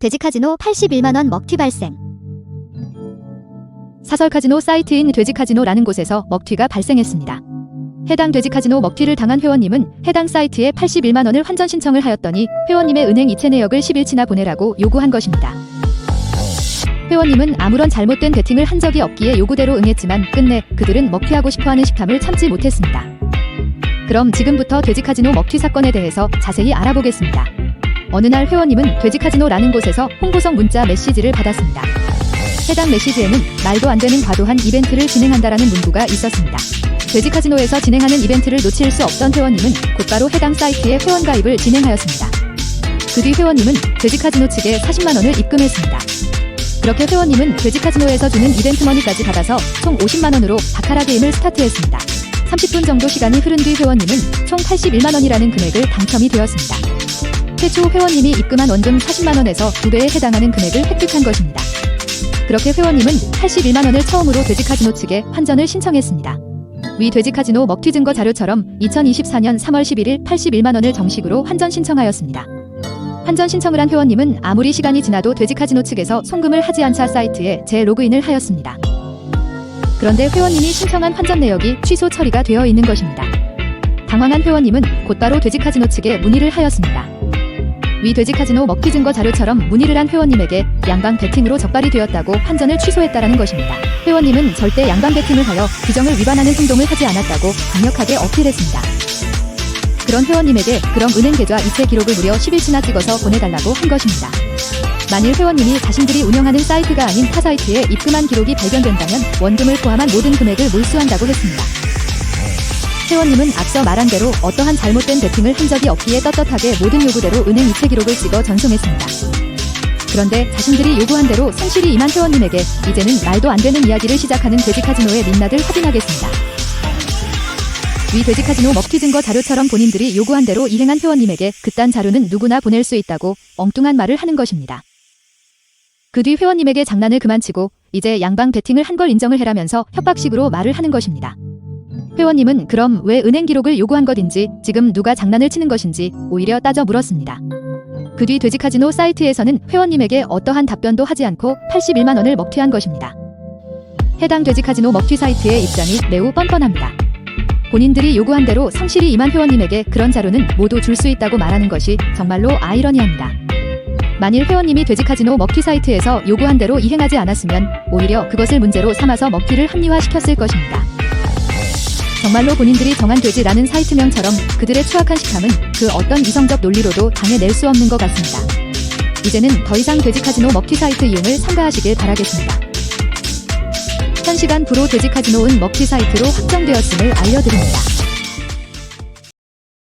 돼지 카지노 81만원 먹튀 발생. 사설 카지노 사이트인 돼지 카지노라는 곳에서 먹튀가 발생했습니다. 해당 돼지 카지노 먹튀를 당한 회원님은 해당 사이트에 81만 원을 환전 신청을 하였더니 회원님의 은행 이체 내역을 10일치나 보내라고 요구한 것입니다. 회원님은 아무런 잘못된 베팅을 한 적이 없기에 요구대로 응했지만 끝내 그들은 먹튀하고 싶어하는 식탐을 참지 못했습니다. 그럼 지금부터 돼지 카지노 먹튀 사건에 대해서 자세히 알아보겠습니다. 어느 날 회원님은 돼지카지노라는 곳에서 홍보성 문자 메시지를 받았습니다. 해당 메시지에는 말도 안 되는 과도한 이벤트를 진행한다라는 문구가 있었습니다. 돼지카지노에서 진행하는 이벤트를 놓칠 수 없던 회원님은 곧바로 해당 사이트에 회원 가입을 진행하였습니다. 그 뒤 회원님은 돼지카지노 측에 40만 원을 입금했습니다. 그렇게 회원님은 돼지카지노에서 주는 이벤트 머니까지 받아서 총 50만 원으로 바카라 게임을 스타트했습니다. 30분 정도 시간이 흐른 뒤 회원님은 총 81만 원이라는 금액을 당첨이 되었습니다. 최초 회원님이 입금한 원금 40만 원에서 두 배에 해당하는 금액을 획득한 것입니다. 그렇게 회원님은 81만 원을 처음으로 돼지카지노 측에 환전을 신청했습니다. 위 돼지카지노 먹튀 증거 자료처럼 2024년 3월 11일 81만 원을 정식으로 환전 신청하였습니다. 환전 신청을 한 회원님은 아무리 시간이 지나도 돼지카지노 측에서 송금을 하지 않자 사이트에 재로그인을 하였습니다. 그런데 회원님이 신청한 환전 내역이 취소 처리가 되어 있는 것입니다. 당황한 회원님은 곧바로 돼지카지노 측에 문의를 하였습니다. 위 돼지 카지노 먹튀 증거 자료처럼 문의를 한 회원님에게 양방 베팅으로 적발이 되었다고 환전을 취소했다라는 것입니다. 회원님은 절대 양방 베팅을 하여 규정을 위반하는 행동을 하지 않았다고 강력하게 어필했습니다. 그런 회원님에게 그럼 은행 계좌 이체 기록을 무려 10일치나 찍어서 보내달라고 한 것입니다. 만일 회원님이 자신들이 운영하는 사이트가 아닌 타 사이트에 입금한 기록이 발견된다면 원금을 포함한 모든 금액을 몰수한다고 했습니다. 회원님은 앞서 말한 대로 어떠한 잘못된 베팅을 한 적이 없기에 떳떳하게 모든 요구대로 은행 이체 기록을 찍어 전송했습니다. 그런데 자신들이 요구한 대로 성실히 임한 회원님에게 이제는 말도 안 되는 이야기를 시작하는 돼지 카지노의 민낯을 확인하겠습니다. 위 돼지 카지노 먹튀 증거 자료처럼 본인들이 요구한 대로 이행한 회원님에게 그딴 자료는 누구나 보낼 수 있다고 엉뚱한 말을 하는 것입니다. 그 뒤 회원님에게 장난을 그만치고 이제 양방 베팅을 한 걸 인정을 해라면서 협박식으로 말을 하는 것입니다. 회원님은 그럼 왜 은행 기록을 요구한 것인지 지금 누가 장난을 치는 것인지 오히려 따져 물었습니다. 그 뒤 돼지카지노 사이트에서는 회원님에게 어떠한 답변도 하지 않고 81만 원을 먹튀한 것입니다. 해당 돼지카지노 먹튀 사이트의 입장이 매우 뻔뻔합니다. 본인들이 요구한 대로 성실히 임한 회원님에게 그런 자료는 모두 줄 수 있다고 말하는 것이 정말로 아이러니합니다. 만일 회원님이 돼지카지노 먹튀 사이트에서 요구한 대로 이행하지 않았으면 오히려 그것을 문제로 삼아서 먹튀를 합리화시켰을 것입니다. 정말로 본인들이 정한 돼지라는 사이트명처럼 그들의 추악한 식탐은 그 어떤 이성적 논리로도 당해낼 수 없는 것 같습니다. 이제는 더 이상 돼지 카지노 먹튀 사이트 이용을 삼가하시길 바라겠습니다. 현 시간 프로 돼지 카지노은 먹튀 사이트로 확정되었음을 알려드립니다.